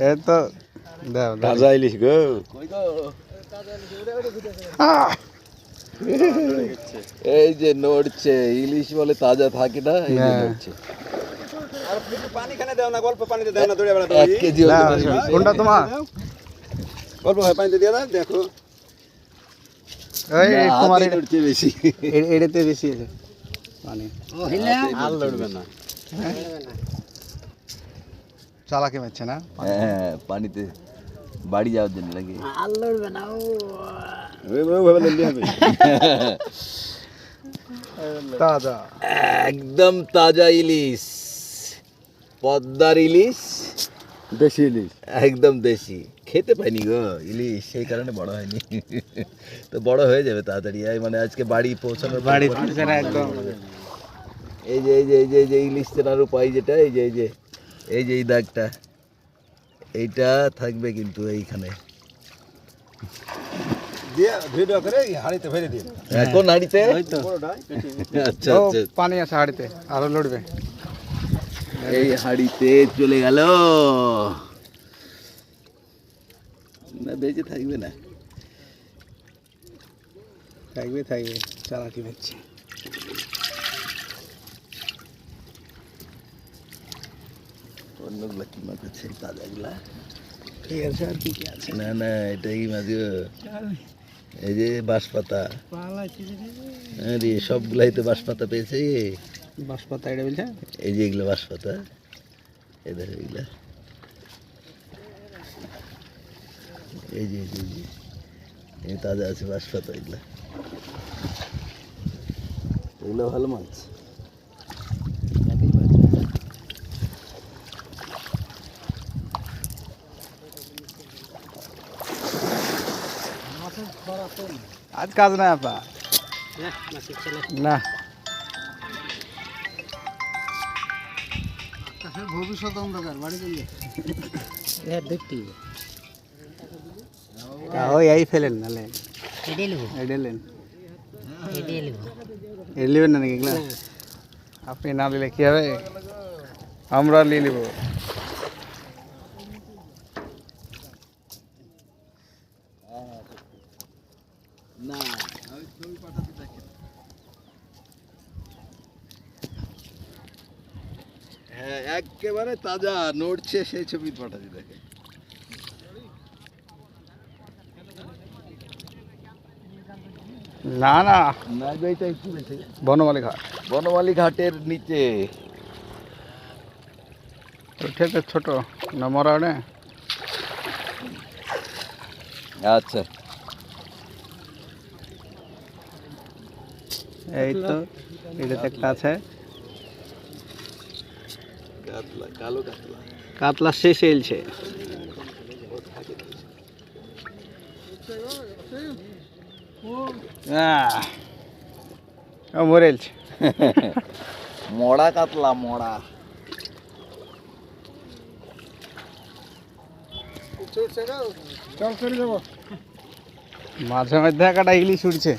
এই তো দাও দাও। তাজা ইলিশ গো। এই যে নড়ছে ইলিশ বলে তাজা থাকে না এই যে হ্যাঁ। নড়ছে। পানি খানে দাও না গল্প পানিতে দাও না দৌড়ে বেড়া এক কেজি না, কোনটা তোমার? গল্প হয় পানিতে দিয়ে দাও দেখো। এই তোমার নড়ছে বেশি। এ- বেশি আছে মানে আর লড়বে না। চালাকি মারছে না? হ্যাঁ পানিতে বাড়ি যাওয়ার জন্য নাকি? ওইভাবে লইলে হবে। তাজা। একদম তাজা ইলিশ। পদ্মার ইলিশ। দেশি ইলিশ। একদম দেশি। খেতে পাইনি গো ইলিশ সেই কারণে বড় হয়নি। তো বড় হয়ে যাবে তাড়াতাড়ি। মানে আজকে বাড়ি পৌঁছানোর বাড়ি একদম। এই যে এই যে এই যে এই যে ইলিশ চেনার উপায় যেটা এই যে এই যে এই যে এই দাগটা এইটা থাকবে কিন্তু এইখানে। হাড়িতে ওই তো। আচ্ছা আচ্ছা। পানি আছে হাড়িতে আরও লড়বে। এই হাঁড়িতে চলে গেল। না বেঁচে থাকবে না। থাকবে থাকবে। চালাকি মারছে অন্যগুলা কি মাছ আছে? তাজাগুলা ঠিক আছে আর কি আছে? না না এটা কি মাছ এই যে বাঁশপাতা। আরে সবগুলাই তো বাঁশপাতা পেয়েছে বাঁশপাতা এটা বলছে? এই যে এগুলো বাঁশপাতা। এই দেখো এগুলা। এই যে এই যে, এই যে। এই তাজা আছে বাঁশপাতা এগুলা। এগুলো ভালো মাছ। আজ কাজ নাই আপা না ভবিষ্যৎ অন্ধকার বাড়ি ওই এই ফেলেন নালে এডেলেন এডলেবেন না নাকি এগুলা আপনি না নিলে কি হবে আমরা নিয়ে নিব না হ্যাঁ একেবারে তাজা নড়ছে সেই ছবি পাঠাতে দেখে। না না। না বনমালী ঘাট। বনমালী ঘাটের নিচে। ছোট নমরা ওটা আচ্ছা। এই তো এটাতে একটা আছে। কাতলা শেষ এলছে। মড়া কাতলা মড়া মাঝে মধ্যে একটা ইলিশ উঠছে